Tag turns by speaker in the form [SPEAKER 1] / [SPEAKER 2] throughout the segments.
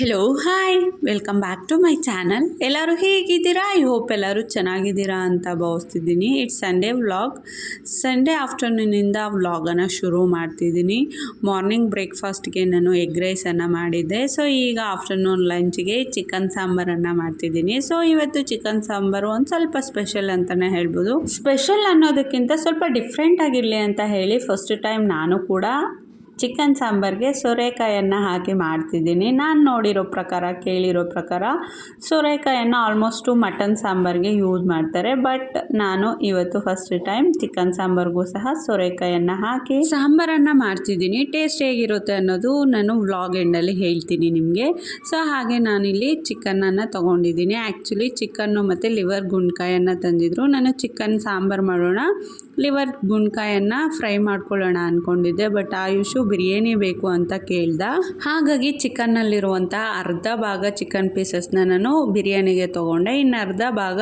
[SPEAKER 1] Hello hi welcome back to my channel ಎಲ್ಲರೂ ಹೇಗಿದ್ದೀರಾ? I hope ಎಲ್ಲರೂ ಚೆನ್ನಾಗಿದ್ದೀರಾ ಅಂತ ಭಾವಿಸ್ತಿದ್ದೀನಿ. ಇಟ್ಸ್ ಸಂಡೇ ವ್ಲಾಗ್ ಸಂಡೇ ಆಫ್ಟರ್ನೂನಿಂದ ವ್ಲಾಗನ್ನು ಶುರು ಮಾಡ್ತಿದ್ದೀನಿ. ಮಾರ್ನಿಂಗ್ ಬ್ರೇಕ್ಫಾಸ್ಟ್ಗೆ ನಾನು ಎಗ್ ರೈಸನ್ನು ಮಾಡಿದ್ದೆ. ಸೊ ಈಗ ಆಫ್ಟರ್ನೂನ್ ಲಂಚ್ಗೆ ಚಿಕನ್ ಸಾಂಬಾರನ್ನು ಮಾಡ್ತಿದ್ದೀನಿ. ಸೊ ಇವತ್ತು ಚಿಕನ್ ಸಾಂಬಾರು ಒಂದು ಸ್ವಲ್ಪ ಸ್ಪೆಷಲ್ ಅಂತಲೇ ಹೇಳ್ಬೋದು. ಸ್ಪೆಷಲ್ ಅನ್ನೋದಕ್ಕಿಂತ ಸ್ವಲ್ಪ ಡಿಫ್ರೆಂಟ್ ಆಗಿರಲಿ ಅಂತ ಹೇಳಿ ಫಸ್ಟ್ ಟೈಮ್ ನಾನು ಕೂಡ ಚಿಕನ್ ಸಾಂಬಾರಿಗೆ ಸೋರೆಕಾಯನ್ನು ಹಾಕಿ ಮಾಡ್ತಿದ್ದೀನಿ. ನಾನು ನೋಡಿರೋ ಪ್ರಕಾರ, ಕೇಳಿರೋ ಪ್ರಕಾರ ಸೋರೆಕಾಯನ್ನು ಆಲ್ಮೋಸ್ಟು ಮಟನ್ ಸಾಂಬಾರಿಗೆ ಯೂಸ್ ಮಾಡ್ತಾರೆ. ಬಟ್ ನಾನು ಇವತ್ತು ಫಸ್ಟ್ ಟೈಮ್ ಚಿಕನ್ ಸಾಂಬಾರಿಗೂ ಸಹ ಸೋರೆಕಾಯನ್ನು ಹಾಕಿ ಸಾಂಬಾರನ್ನು ಮಾಡ್ತಿದ್ದೀನಿ. ಟೇಸ್ಟ್ ಹೇಗಿರುತ್ತೆ ಅನ್ನೋದು ನಾನು ವ್ಲಾಗ್ ಎಂಡಲ್ಲಿ ಹೇಳ್ತೀನಿ ನಿಮಗೆ. ಸೊ ಹಾಗೆ ನಾನಿಲ್ಲಿ ಚಿಕನನ್ನು ತೊಗೊಂಡಿದ್ದೀನಿ. ಆ್ಯಕ್ಚುಲಿ ಚಿಕನ್ನು ಮತ್ತು ಲಿವರ್ ಗುಂಡ್ಕಾಯನ್ನು ತಂದಿದ್ರು. ನಾನು ಚಿಕನ್ ಸಾಂಬಾರು ಮಾಡೋಣ ಲಿವರ್ ಗುಂಡ್ಕಾಯನ್ನು ಫ್ರೈ ಮಾಡ್ಕೊಳ್ಳೋಣ ಅಂದ್ಕೊಂಡಿದ್ದೆ ಬಟ್ ಆಯುಷು ಬಿರಿಯಾನಿ ಬೇಕು ಅಂತ ಕೇಳ್ದ. ಹಾಗಾಗಿ ಚಿಕನ್ನಲ್ಲಿರುವಂಥ ಅರ್ಧ ಭಾಗ ಚಿಕನ್ ಪೀಸಸ್ನ ನಾನು ಬಿರಿಯಾನಿಗೆ ತೊಗೊಂಡೆ. ಇನ್ನು ಅರ್ಧ ಭಾಗ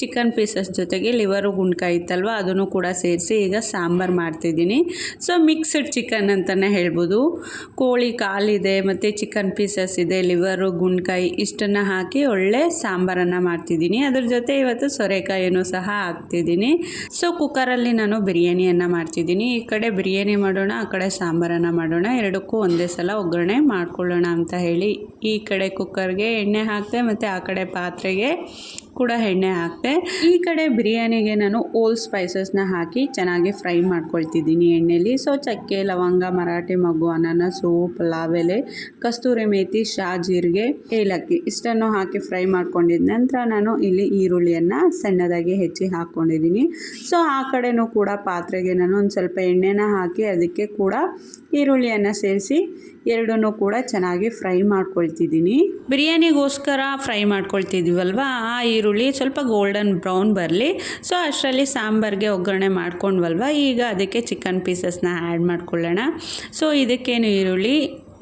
[SPEAKER 1] ಚಿಕನ್ ಪೀಸಸ್ ಜೊತೆಗೆ ಲಿವರು ಗುಂಡ್ಕಾಯಿ ಇತ್ತಲ್ವ, ಅದನ್ನು ಕೂಡ ಸೇರಿಸಿ ಈಗ ಸಾಂಬಾರು ಮಾಡ್ತಿದ್ದೀನಿ. ಸೊ ಮಿಕ್ಸ್ಡ್ ಚಿಕನ್ ಅಂತಲೇ ಹೇಳ್ಬೋದು. ಕೋಳಿ ಕಾಲಿದೆ, ಮತ್ತು ಚಿಕನ್ ಪೀಸಸ್ ಇದೆ, ಲಿವರು ಗುಂಡ್ಕಾಯಿ ಇಷ್ಟನ್ನು ಹಾಕಿ ಒಳ್ಳೆ ಸಾಂಬಾರನ್ನು ಮಾಡ್ತಿದ್ದೀನಿ. ಅದ್ರ ಜೊತೆ ಇವತ್ತು ಸೊರೆಕಾಯಿನೂ ಸಹ ಹಾಕ್ತಿದ್ದೀನಿ. ಸೊ ಕುಕ್ಕರಲ್ಲಿ ನಾನು ಬಿರಿಯಾನಿಯನ್ನು ಮಾಡ್ತಿದ್ದೀನಿ. ಈ ಕಡೆ ಬಿರಿಯಾನಿ ಮಾಡೋಣ, ಆ ಕಡೆ ಸಾಂಬಾರನ್ನು ಮಾಡೋಣ. ಎರಡಕ್ಕೂ ಒಂದೇ ಸಲ ಒಗ್ಗರಣೆ ಮಾಡ್ಕೊಳ್ಳೋಣ ಅಂತ ಹೇಳಿ ಈ ಕಡೆ ಕುಕ್ಕರ್ಗೆ ಎಣ್ಣೆ ಹಾಕಿದೆ ಮತ್ತು ಆ ಕಡೆ ಪಾತ್ರೆಗೆ ಕೂಡ ಎಣ್ಣೆ ಹಾಕಿದೆ ಈ ಕಡೆ ಬಿರಿಯಾನಿಗೆ ನಾನು ಓಲ್ ಸ್ಪೈಸಸ್ನ ಹಾಕಿ ಚೆನ್ನಾಗಿ ಫ್ರೈ ಮಾಡ್ಕೊಳ್ತಿದ್ದೀನಿ ಎಣ್ಣೆಲಿ. ಸೊ ಚಕ್ಕೆ, ಲವಂಗ, ಮರಾಠಿ ಮಗು ಅನಾನಸು ಪಲಾವ್ ಎಲೆ ಕಸ್ತೂರಿ ಮೇಥಿ, ಶಾ, ಜೀರಿಗೆ, ಏಲಕ್ಕಿ ಇಷ್ಟನ್ನು ಹಾಕಿ ಫ್ರೈ ಮಾಡ್ಕೊಂಡಿದ್ದ ನಂತರ ನಾನು ಇಲ್ಲಿ ಈರುಳ್ಳಿಯನ್ನು ಸಣ್ಣದಾಗಿ ಹೆಚ್ಚಿ ಹಾಕ್ಕೊಂಡಿದ್ದೀನಿ. ಸೊ ಆ ಕಡೆನೂ ಕೂಡ ಪಾತ್ರೆಗೆ ನಾನು ಒಂದು ಸ್ವಲ್ಪ ಎಣ್ಣೆನ ಹಾಕಿ ಅದಕ್ಕೆ ಕೂಡ ಈರುಳ್ಳಿಯನ್ನು ಸೇರಿಸಿ ಎರಡನ್ನೂ ಕೂಡ ಚೆನ್ನಾಗಿ ಫ್ರೈ ಮಾಡ್ಕೊಳ್ತಿದ್ದೀನಿ. ಬಿರಿಯಾನಿಗೋಸ್ಕರ ಫ್ರೈ ಮಾಡ್ಕೊಳ್ತಿದ್ದೀವಲ್ವಾ ಆ ಈರುಳ್ಳಿ ಸ್ವಲ್ಪ ಗೋಲ್ಡನ್ ಬ್ರೌನ್ ಬರಲಿ. ಸೊ ಅಷ್ಟರಲ್ಲಿ ಸಾಂಬಾರಿಗೆ ಒಗ್ಗರಣೆ ಮಾಡ್ಕೊಂಡ್ವಲ್ವ? ಈಗ ಅದಕ್ಕೆ ಚಿಕನ್ ಪೀಸಸ್ನ ಆ್ಯಡ್ ಮಾಡ್ಕೊಳ್ಳೋಣ. ಸೊ ಇದಕ್ಕೇನು ಈರುಳ್ಳಿ?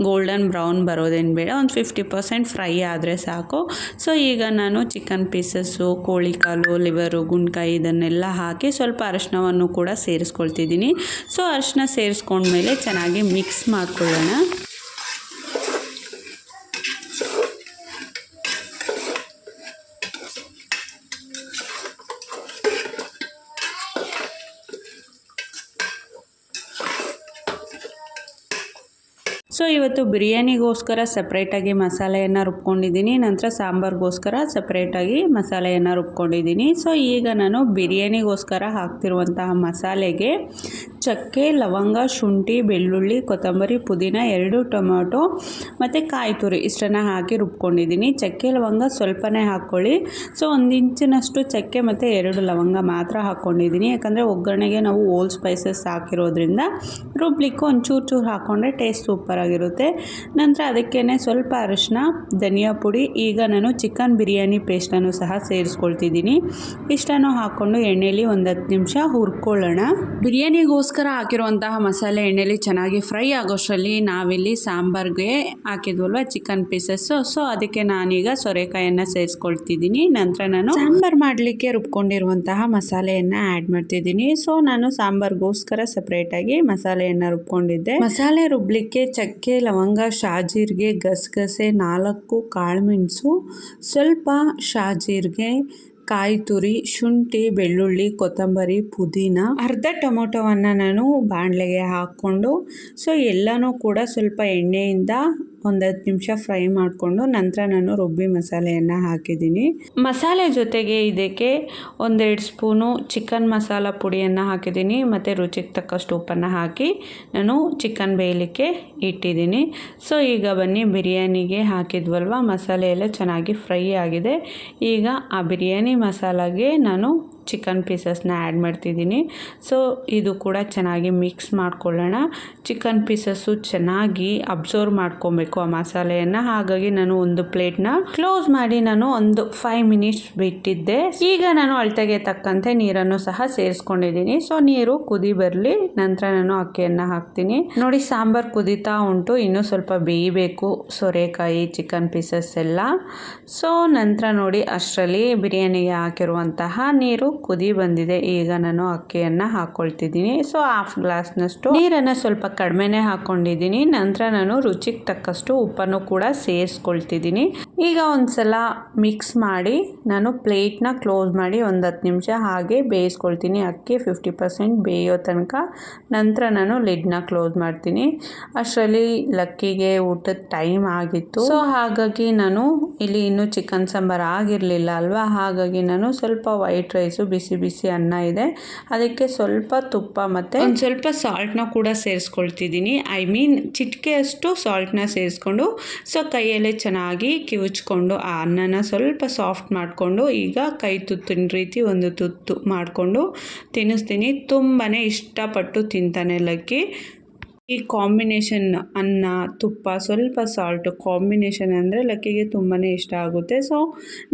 [SPEAKER 1] ಗೋಲ್ಡನ್ ಬ್ರೌನ್ ಬರೋದೇನು ಬೇಡ. ಒಂದು ಫಿಫ್ಟಿ ಪರ್ಸೆಂಟ್ ಫ್ರೈ ಆದರೆ ಸಾಕು. ಸೊ ಈಗ ನಾನು ಚಿಕನ್ ಪೀಸಸ್ಸು ಕೋಳಿ ಕಾಲು ಲಿವರು ಗುಂಡ್ಕಾಯಿ ಇದನ್ನೆಲ್ಲ ಹಾಕಿ ಸ್ವಲ್ಪ ಅರಶಿನವನ್ನು ಕೂಡ ಸೇರಿಸ್ಕೊಳ್ತಿದ್ದೀನಿ. ಸೊ ಅರಿಶಿನ ಸೇರಿಸ್ಕೊಂಡ್ಮೇಲೆ ಚೆನ್ನಾಗಿ ಮಿಕ್ಸ್ ಮಾಡ್ಕೊಳ್ಳೋಣ ಸೊ ಇವತ್ತು ಬಿರಿಯಾನಿಗೋಸ್ಕರ ಸಪ್ರೇಟಾಗಿ ಮಸಾಲೆಯನ್ನು ರುಬ್ಕೊಂಡಿದ್ದೀನಿ, ನಂತರ ಸಾಂಬಾರ್ಗೋಸ್ಕರ ಸಪ್ರೇಟಾಗಿ ಮಸಾಲೆಯನ್ನು ರುಬ್ಕೊಂಡಿದ್ದೀನಿ. ಸೊ ಈಗ ನಾನು ಬಿರಿಯಾನಿಗೋಸ್ಕರ ಹಾಕ್ತಿರುವಂತಹ ಮಸಾಲೆಗೆ ಚಕ್ಕೆ, ಲವಂಗ, ಶುಂಠಿ, ಬೆಳ್ಳುಳ್ಳಿ, ಕೊತ್ತಂಬರಿ, ಪುದೀನ ಎರಡು ಟೊಮೊಟೊ ಮತ್ತು ಕಾಯಿ ತುರಿ ಇಷ್ಟನ್ನು ಹಾಕಿ ರುಬ್ಕೊಂಡಿದ್ದೀನಿ. ಚಕ್ಕೆ, ಲವಂಗ ಸ್ವಲ್ಪನೇ ಹಾಕ್ಕೊಳ್ಳಿ. ಸೊ ಒಂದು ಇಂಚಿನಷ್ಟು ಚಕ್ಕೆ ಮತ್ತು ಎರಡು ಲವಂಗ ಮಾತ್ರ ಹಾಕ್ಕೊಂಡಿದ್ದೀನಿ. ಯಾಕಂದರೆ ಒಗ್ಗರಣೆಗೆ ನಾವು ಓಲ್ಡ್ ಸ್ಪೈಸಸ್ ಹಾಕಿರೋದ್ರಿಂದ ರುಬ್ಲಿಕ್ಕೂ ಒಂಚೂರು ಚೂರು ಹಾಕ್ಕೊಂಡ್ರೆ ಟೇಸ್ಟ್ ಸೂಪರಾಗಿರುತ್ತೆ ನಂತರ ಅದಕ್ಕೇ ಸ್ವಲ್ಪ ಅರಿಶಿನ, ಧನಿಯಾ ಪುಡಿ, ಈಗ ನಾನು ಚಿಕನ್ ಬಿರಿಯಾನಿ ಪೇಸ್ಟನ್ನು ಸಹ ಸೇರಿಸ್ಕೊಳ್ತಿದ್ದೀನಿ. ಇಷ್ಟನ್ನು ಹಾಕ್ಕೊಂಡು ಎಣ್ಣೆಲಿ ಒಂದು ಹತ್ತು ನಿಮಿಷ ಹುರ್ಕೊಳ್ಳೋಣ. ಬಿರಿಯಾನಿಗೋಸ್ಕರ ಹಾಕಿರುವಂತಹ ಮಸಾಲೆ ಎಣ್ಣೆಯಲ್ಲಿ ಚೆನ್ನಾಗಿ ಫ್ರೈ ಆಗೋಷ್ಟರಲ್ಲಿ ನಾವಿಲ್ಲಿ ಸಾಂಬಾರ್ಗೆ ಹಾಕಿದ್ವಲ್ವ ಚಿಕನ್ ಪೀಸಸ್ಸು ಸೊ ಅದಕ್ಕೆ ನಾನೀಗ ಸೊರೆಕಾಯನ್ನು ಸೇರಿಸ್ಕೊಳ್ತಿದ್ದೀನಿ. ನಂತರ ನಾನು ಸಾಂಬಾರ್ ಮಾಡಲಿಕ್ಕೆ ರುಬ್ಕೊಂಡಿರುವಂತಹ ಮಸಾಲೆಯನ್ನು ಆ್ಯಡ್ ಮಾಡ್ತಿದ್ದೀನಿ. ಸೊ ನಾನು ಸಾಂಬಾರ್ಗೋಸ್ಕರ ಸಪ್ರೇಟಾಗಿ ಮಸಾಲೆಯನ್ನು ರುಬ್ಕೊಂಡಿದ್ದೆ. ಮಸಾಲೆ ರುಬ್ಲಿಕ್ಕೆ ಚಕ್ಕೆ ಲವಂಗ, ಶಾಜೀರಿಗೆ ಗಸಗಸೆ, ನಾಲ್ಕು ಕಾಳುಮೆಣಸು, ಸ್ವಲ್ಪ ಶಾಜೀರಿಗೆ ಕಾಯಿ ತುರಿ ಶುಂಠಿ, ಬೆಳ್ಳುಳ್ಳಿ, ಕೊತ್ತಂಬರಿ, ಪುದೀನ. ಅರ್ಧ ಟೊಮೊಟೊವನ್ನು ನಾನು ಬಾಣಲೆಗೆ ಹಾಕ್ಕೊಂಡು, ಸೊ ಎಲ್ಲನೂ ಕೂಡ ಸ್ವಲ್ಪ ಎಣ್ಣೆಯಿಂದ ಒಂದು ನಿಮಿಷ ಫ್ರೈ ಮಾಡಿಕೊಂಡು ನಂತರ ನಾನು ರುಬ್ಬಿ ಮಸಾಲೆಯನ್ನು ಹಾಕಿದ್ದೀನಿ. ಮಸಾಲೆ ಜೊತೆಗೆ ಇದಕ್ಕೆ ಒಂದೆರಡು ಸ್ಪೂನು ಚಿಕನ್ ಮಸಾಲ ಪುಡಿಯನ್ನು ಹಾಕಿದ್ದೀನಿ. ಮತ್ತು ರುಚಿಗೆ ತಕ್ಕಷ್ಟು ಉಪ್ಪನ್ನು ಹಾಕಿ ನಾನು ಚಿಕನ್ ಬೇಯಲಿಕ್ಕೆ ಇಟ್ಟಿದ್ದೀನಿ. ಸೊ, ಈಗ ಬನ್ನಿ, ಬಿರಿಯಾನಿಗೆ ಹಾಕಿದ್ವಲ್ವ? ಮಸಾಲೆ ಎಲ್ಲ ಚೆನ್ನಾಗಿ ಫ್ರೈ ಆಗಿದೆ. ಈಗ ಆ ಬಿರಿಯಾನಿ ಮಸಾಲಾಗೆ ನಾನು ಚಿಕನ್ ಪೀಸಸ್ನ ಆ್ಯಡ್ ಮಾಡ್ತಿದ್ದೀನಿ. ಸೊ, ಇದು ಕೂಡ ಚೆನ್ನಾಗಿ ಮಿಕ್ಸ್ ಮಾಡ್ಕೊಳ್ಳೋಣ. ಚಿಕನ್ ಪೀಸಸ್ಸು ಚೆನ್ನಾಗಿ ಅಬ್ಸರ್ವ್ ಮಾಡ್ಕೊಬೇಕು ಆ ಮಸಾಲೆಯನ್ನು. ಹಾಗಾಗಿ ನಾನು ಒಂದು ಪ್ಲೇಟ್ನ ಕ್ಲೋಸ್ ಮಾಡಿ ನಾನು ಒಂದು ಫೈವ್ ಮಿನಿಟ್ಸ್ ಬಿಟ್ಟಿದ್ದೆ. ಈಗ ನಾನು ಅಳತೆಗೆ ತಕ್ಕಂತೆ ನೀರನ್ನು ಸಹ ಸೇರಿಸ್ಕೊಂಡಿದ್ದೀನಿ. ಸೊ, ನೀರು ಕುದಿ ಬರಲಿ. ನಂತರ ನಾನು ಅಕ್ಕಿಯನ್ನು ಹಾಕ್ತೀನಿ. ನೋಡಿ, ಸಾಂಬಾರು ಕುದಿತಾ ಉಂಟು. ಇನ್ನೂ ಸ್ವಲ್ಪ ಬೇಯಬೇಕು. ಸೋರೆಕಾಯಿ, ಚಿಕನ್ ಪೀಸಸ್ ಎಲ್ಲ ಸೊ, ನಂತರ ನೋಡಿ, ಅಷ್ಟರಲ್ಲಿ ಬಿರಿಯಾನಿಗೆ ಹಾಕಿರುವಂತಹ ನೀರು ಕುದಿ ಬಂದಿದೆ. ಈಗ ನಾನು ಅಕ್ಕಿಯನ್ನು ಹಾಕ್ಕೊಳ್ತಿದ್ದೀನಿ ಸೊ ಹಾಫ್ ಗ್ಲಾಸ್ನಷ್ಟು ನೀರನ್ನು ಸ್ವಲ್ಪ ಕಡಿಮೆನೆ ಹಾಕ್ಕೊಂಡಿದ್ದೀನಿ ನಂತರ ನಾನು ರುಚಿಗೆ ತಕ್ಕಷ್ಟು ಉಪ್ಪನ್ನು ಕೂಡ ಸೇರಿಸ್ಕೊಳ್ತಿದ್ದೀನಿ. ಈಗ ಒಂದ್ಸಲ ಮಿಕ್ಸ್ ಮಾಡಿ ನಾನು ಪ್ಲೇಟ್ನ ಕ್ಲೋಸ್ ಮಾಡಿ ಒಂದು ಹತ್ತು ನಿಮಿಷ ಹಾಗೆ ಬೇಯಿಸ್ಕೊಳ್ತೀನಿ. ಅಕ್ಕಿ ಫಿಫ್ಟಿ ಪರ್ಸೆಂಟ್ ಬೇಯೋ ತನಕ. ನಂತರ ನಾನು ಲಿಡ್ನ ಕ್ಲೋಸ್ ಮಾಡ್ತೀನಿ. ಅಷ್ಟರಲ್ಲಿ ಲಕ್ಕಿಗೆ ಊಟದ ಟೈಮ್ ಆಗಿತ್ತು. ಸೊ ಹಾಗಾಗಿ ನಾನು ಇಲ್ಲಿ ಇನ್ನೂ ಚಿಕನ್ ಸಾಂಬಾರು ಆಗಿರಲಿಲ್ಲ ಅಲ್ವಾ? ಹಾಗಾಗಿ ನಾನು ಸ್ವಲ್ಪ ವೈಟ್ ರೈಸು ಬಿಸಿ ಬಿಸಿ ಅನ್ನ ಇದೆ. ಅದಕ್ಕೆ ಸ್ವಲ್ಪ ತುಪ್ಪ ಮತ್ತು ಒಂದು ಸ್ವಲ್ಪ ಸಾಲ್ಟ್ನ ಕೂಡ ಸೇರಿಸ್ಕೊಳ್ತಿದ್ದೀನಿ. ಐ ಮೀನ್ ಚಿಟಿಕೆಯಷ್ಟು ಸಾಲ್ಟ್ನ ಸೇರಿಸ್ಕೊಂಡು ಸೊ ಕೈಯಲ್ಲೇ ಚೆನ್ನಾಗಿ ಕಿವುಚ್ಕೊಂಡು ಆ ಅನ್ನನ ಸ್ವಲ್ಪ ಸಾಫ್ಟ್ ಮಾಡಿಕೊಂಡು, ಈಗ ಕೈ ತುತ್ತಿನ ರೀತಿ ಒಂದು ತುತ್ತು ಮಾಡಿಕೊಂಡು ತಿನ್ನಿಸ್ತೀನಿ. ತುಂಬಾ ಇಷ್ಟಪಟ್ಟು ತಿಂತಾನೆ ಲಕ್ಕಿ. ಈ ಕಾಂಬಿನೇಷನ್ ಅನ್ನ, ತುಪ್ಪ, ಸ್ವಲ್ಪ ಸಾಲ್ಟ್ ಕಾಂಬಿನೇಷನ್ ಅಂದರೆ ಲಕ್ಕಿಗೆ ತುಂಬಾ ಇಷ್ಟ ಆಗುತ್ತೆ. ಸೊ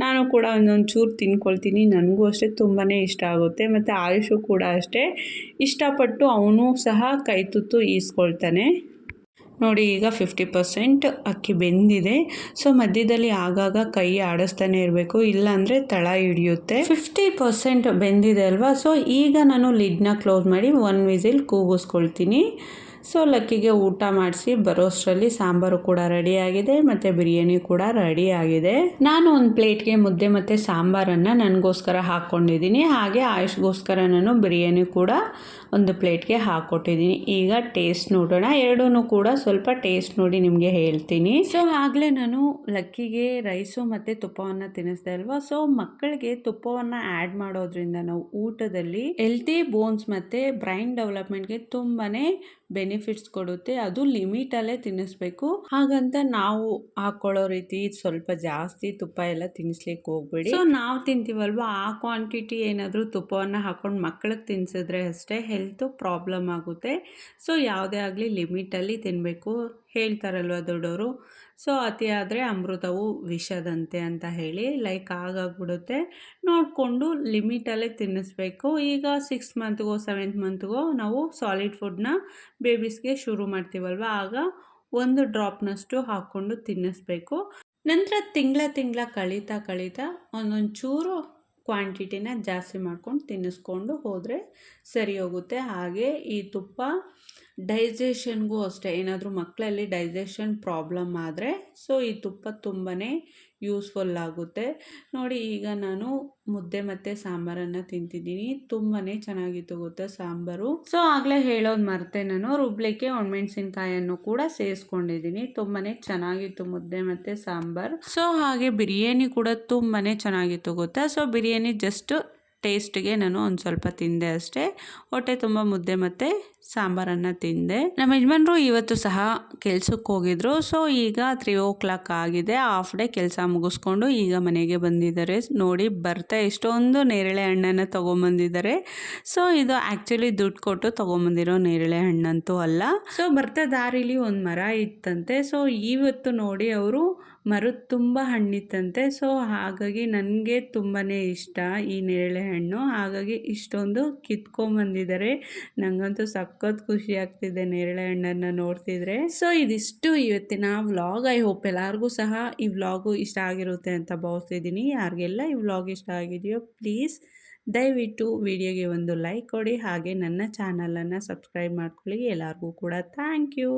[SPEAKER 1] ನಾನು ಕೂಡ ಒಂದೊಂದು ಚೂರು ತಿನ್ಕೊಳ್ತೀನಿ. ನನಗೂ ಅಷ್ಟೇ ತುಂಬಾ ಇಷ್ಟ ಆಗುತ್ತೆ. ಮತ್ತು ಆಯುಷು ಕೂಡ ಅಷ್ಟೇ. ಇಷ್ಟಪಟ್ಟು ಅವನು ಸಹ ಕೈ ತುತ್ತು ಈಸ್ಕೊಳ್ತಾನೆ. ನೋಡಿ, ಈಗ ಫಿಫ್ಟಿ ಪರ್ಸೆಂಟ್ ಅಕ್ಕಿ ಬೆಂದಿದೆ. ಸೊ ಮಧ್ಯದಲ್ಲಿ ಆಗಾಗ ಕೈ ಆಡಿಸ್ತಾನೆ ಇರಬೇಕು. ಇಲ್ಲಾಂದರೆ ತಳ ಹಿಡಿಯುತ್ತೆ. ಫಿಫ್ಟಿ ಪರ್ಸೆಂಟ್ ಬೆಂದಿದೆ ಅಲ್ವಾ? ಸೊ ಈಗ ನಾನು ಲಿಡ್ನ ಕ್ಲೋಸ್ ಮಾಡಿ ಒನ್ ವಿಸಿಲ್ ಕೂಗಿಸ್ಕೊಳ್ತೀನಿ. ಸೊ, ಲಕ್ಕಿಗೆ ಊಟ ಮಾಡಿಸಿ ಬರೋಷ್ಟರಲ್ಲಿ ಸಾಂಬಾರು ಕೂಡ ರೆಡಿಯಾಗಿದೆ ಮತ್ತು ಬಿರಿಯಾನಿ ಕೂಡ ರೆಡಿ ಆಗಿದೆ. ನಾನು ಒಂದು ಪ್ಲೇಟ್ಗೆ ಮುದ್ದೆ ಮತ್ತು ಸಾಂಬಾರನ್ನು ನನಗೋಸ್ಕರ ಹಾಕ್ಕೊಂಡಿದ್ದೀನಿ. ಹಾಗೆ ಆಯುಷ್ಗೋಸ್ಕರ ನಾನು ಬಿರಿಯಾನಿ ಕೂಡ ಒಂದು ಪ್ಲೇಟ್ಗೆ ಹಾಕ್ಕೊಟ್ಟಿದ್ದೀನಿ ಈಗ ಟೇಸ್ಟ್ ನೋಡೋಣ. ಎರಡೂ ಕೂಡ ಸ್ವಲ್ಪ ಟೇಸ್ಟ್ ನೋಡಿ ನಿಮಗೆ ಹೇಳ್ತೀನಿ. ಸೊ, ಆಗಲೇ ನಾನು ಲಕ್ಕಿಗೆ ರೈಸು ಮತ್ತು ತುಪ್ಪವನ್ನು ತಿನ್ನಿಸ್ದೆ ಅಲ್ವಾ? ಸೊ, ಮಕ್ಕಳಿಗೆ ತುಪ್ಪವನ್ನು ಆ್ಯಡ್ ಮಾಡೋದ್ರಿಂದ ನಾವು ಊಟದಲ್ಲಿ ಹೆಲ್ತಿ ಬೋನ್ಸ್ ಮತ್ತು ಬ್ರೈನ್ ಡೆವಲಪ್ಮೆಂಟ್ಗೆ ತುಂಬಾ ಬೆನಿಫಿಟ್ಸ್ ಕೊಡುತ್ತೆ, ಅದು ಲಿಮಿಟಲ್ಲೇ ತಿನ್ನಿಸ್ಬೇಕು. ಹಾಗಂತ ನಾವು ಹಾಕೊಳ್ಳೋ ರೀತಿ ಸ್ವಲ್ಪ ಜಾಸ್ತಿ ತುಪ್ಪ ಎಲ್ಲ ತಿನ್ನಿಸ್ಲಿಕ್ಕೆ ಹೋಗ್ಬೇಡಿ. ಸೊ ನಾವು ತಿಂತೀವಲ್ವ? ಆ ಕ್ವಾಂಟಿಟಿ ಏನಾದರೂ ತುಪ್ಪವನ್ನು ಹಾಕೊಂಡು ಮಕ್ಕಳಿಗೆ ತಿನ್ಸಿದ್ರೆ ಅಷ್ಟೇ ಹೆಲ್ತು ಪ್ರಾಬ್ಲಮ್ ಆಗುತ್ತೆ. ಸೊ ಯಾವುದೇ ಆಗಲಿ ಲಿಮಿಟಲ್ಲಿ ತಿನ್ನಬೇಕು ಹೇಳ್ತಾರಲ್ವ ದೊಡ್ಡವರು ಸೊ ಅತಿಯಾದರೆ ಅಮೃತವು ವಿಷದಂತೆ ಅಂತ ಹೇಳಿ ಲೈಕ್ ಆಗಾಗ್ಬಿಡುತ್ತೆ. ನೋಡಿಕೊಂಡು ಲಿಮಿಟಲ್ಲೇ ತಿನ್ನಿಸ್ಬೇಕು. ಈಗ ಸಿಕ್ಸ್ ಮಂತ್ಗೋ ಸೆವೆಂತ್ ಮಂತ್ಗೋ ನಾವು ಸಾಲಿಡ್ ಫುಡ್ನ ಬೇಬೀಸ್ಗೆ ಶುರು ಮಾಡ್ತೀವಲ್ವ? ಆಗ ಒಂದು ಡ್ರಾಪ್ನಷ್ಟು ಹಾಕ್ಕೊಂಡು ತಿನ್ನಿಸ್ಬೇಕು. ನಂತರ ತಿಂಗಳ ತಿಂಗಳ ಕಳೀತಾ ಕಳೀತಾ ಒಂದೊಂದು ಚೂರು ಕ್ವಾಂಟಿಟಿನ ಜಾಸ್ತಿ ಮಾಡ್ಕೊಂಡು ತಿನ್ನಿಸ್ಕೊಂಡು ಹೋದರೆ ಸರಿ ಹೋಗುತ್ತೆ. ಹಾಗೆ ಈ ತುಪ್ಪ ಡೈಜೆಷನ್ಗೂ ಅಷ್ಟೇ. ಏನಾದರೂ ಮಕ್ಕಳಲ್ಲಿ ಡೈಜೆಷನ್ ಪ್ರಾಬ್ಲಮ್ ಆದರೆ ಸೊ ಈ ತುಪ್ಪ ತುಂಬಾ ಯೂಸ್ಫುಲ್ ಆಗುತ್ತೆ. ನೋಡಿ, ಈಗ ನಾನು ಮುದ್ದೆ ಮತ್ತು ಸಾಂಬಾರನ್ನು ತಿಂತಿದ್ದೀನಿ. ತುಂಬಾ ಚೆನ್ನಾಗಿತ್ತು ಗೊತ್ತಾ ಸಾಂಬಾರು. ಸೊ, ಆಗಲೇ ಹೇಳೋದು ಮರ್ತೆ ನಾನು. ರುಬ್ಲಿಕ್ಕೆ ಒಣಮೆಣ್ಸಿನ್ಕಾಯನ್ನು ಕೂಡ ಸೇರಿಸ್ಕೊಂಡಿದ್ದೀನಿ ತುಂಬಾ ಚೆನ್ನಾಗಿತ್ತು ಮುದ್ದೆ ಮತ್ತು ಸಾಂಬಾರು. ಸೊ, ಹಾಗೆ ಬಿರಿಯಾನಿ ಕೂಡ ತುಂಬಾ ಚೆನ್ನಾಗಿತ್ತು ಗೊತ್ತಾ. ಸೊ, ಬಿರಿಯಾನಿ ಜಸ್ಟ್ ಟೇಸ್ಟ್ಗೆ ನಾನು ಒಂದು ಸ್ವಲ್ಪ ತಿಂದೆ ಅಷ್ಟೇ. ಹೊಟ್ಟೆ ತುಂಬ ಮುದ್ದೆ ಮತ್ತು ಸಾಂಬಾರನ್ನು ತಿಂದೆ. ನಮ್ಮ ಯಜಮಾನ್ರು ಇವತ್ತು ಸಹ ಕೆಲ್ಸಕ್ಕೆ ಹೋಗಿದ್ರು. ಸೊ ಈಗ ತ್ರೀ ಓ ಕ್ಲಾಕ್ ಆಗಿದೆ. ಹಾಫ್ ಡೇ ಕೆಲಸ ಮುಗಿಸ್ಕೊಂಡು ಈಗ ಮನೆಗೆ ಬಂದಿದ್ದಾರೆ. ನೋಡಿ, ಬರ್ತಾ ಎಷ್ಟೊಂದು ನೇರಳೆ ಹಣ್ಣನ್ನು ತೊಗೊಂಬಂದಿದ್ದಾರೆ. ಸೊ ಇದು ಆ್ಯಕ್ಚುಲಿ ದುಡ್ಡು ಕೊಟ್ಟು ತೊಗೊಂಬಂದಿರೋ ನೇರಳೆ ಹಣ್ಣಂತೂ ಅಲ್ಲ. ಸೊ ಬರ್ತಾ ದಾರಿಲಿ ಒಂದು ಮರ ಇತ್ತಂತೆ. ಸೊ ಇವತ್ತು ನೋಡಿ ಅವರು ಮರದ ತುಂಬ ಹಣ್ಣಿತ್ತಂತೆ. ಸೊ ಹಾಗಾಗಿ ನನಗೆ ತುಂಬಾ ಇಷ್ಟ ಈ ನೇರಳೆ ಹಣ್ಣು. ಹಾಗಾಗಿ ಇಷ್ಟೊಂದು ಕಿತ್ಕೊಂಬಂದಿದ್ದಾರೆ. ನನಗಂತೂ ಸಖತ್ ಖುಷಿ ಆಗ್ತಿದೆ ನೇರಳೆ ಹಣ್ಣನ್ನು ನೋಡ್ತಿದ್ರೆ. ಸೊ ಇದಿಷ್ಟು ಇವತ್ತಿನ ವ್ಲಾಗ್. ಐ ಹೋಪ್ ಎಲ್ಲರಿಗೂ ಸಹ ಈ ವ್ಲಾಗು ಇಷ್ಟ ಆಗಿರುತ್ತೆ ಅಂತ ಭಾವಿಸ್ತಿದ್ದೀನಿ. ಯಾರಿಗೆಲ್ಲ ಈ ವ್ಲಾಗ್ ಇಷ್ಟ ಆಗಿದೆಯೋ ಪ್ಲೀಸ್ ದಯವಿಟ್ಟು ವಿಡಿಯೋಗೆ ಒಂದು ಲೈಕ್ ಕೊಡಿ. ಹಾಗೆ ನನ್ನ ಚಾನಲನ್ನು ಸಬ್ಸ್ಕ್ರೈಬ್ ಮಾಡ್ಕೊಳ್ಳಿ. ಎಲ್ಲರಿಗೂ ಕೂಡ ಥ್ಯಾಂಕ್ ಯು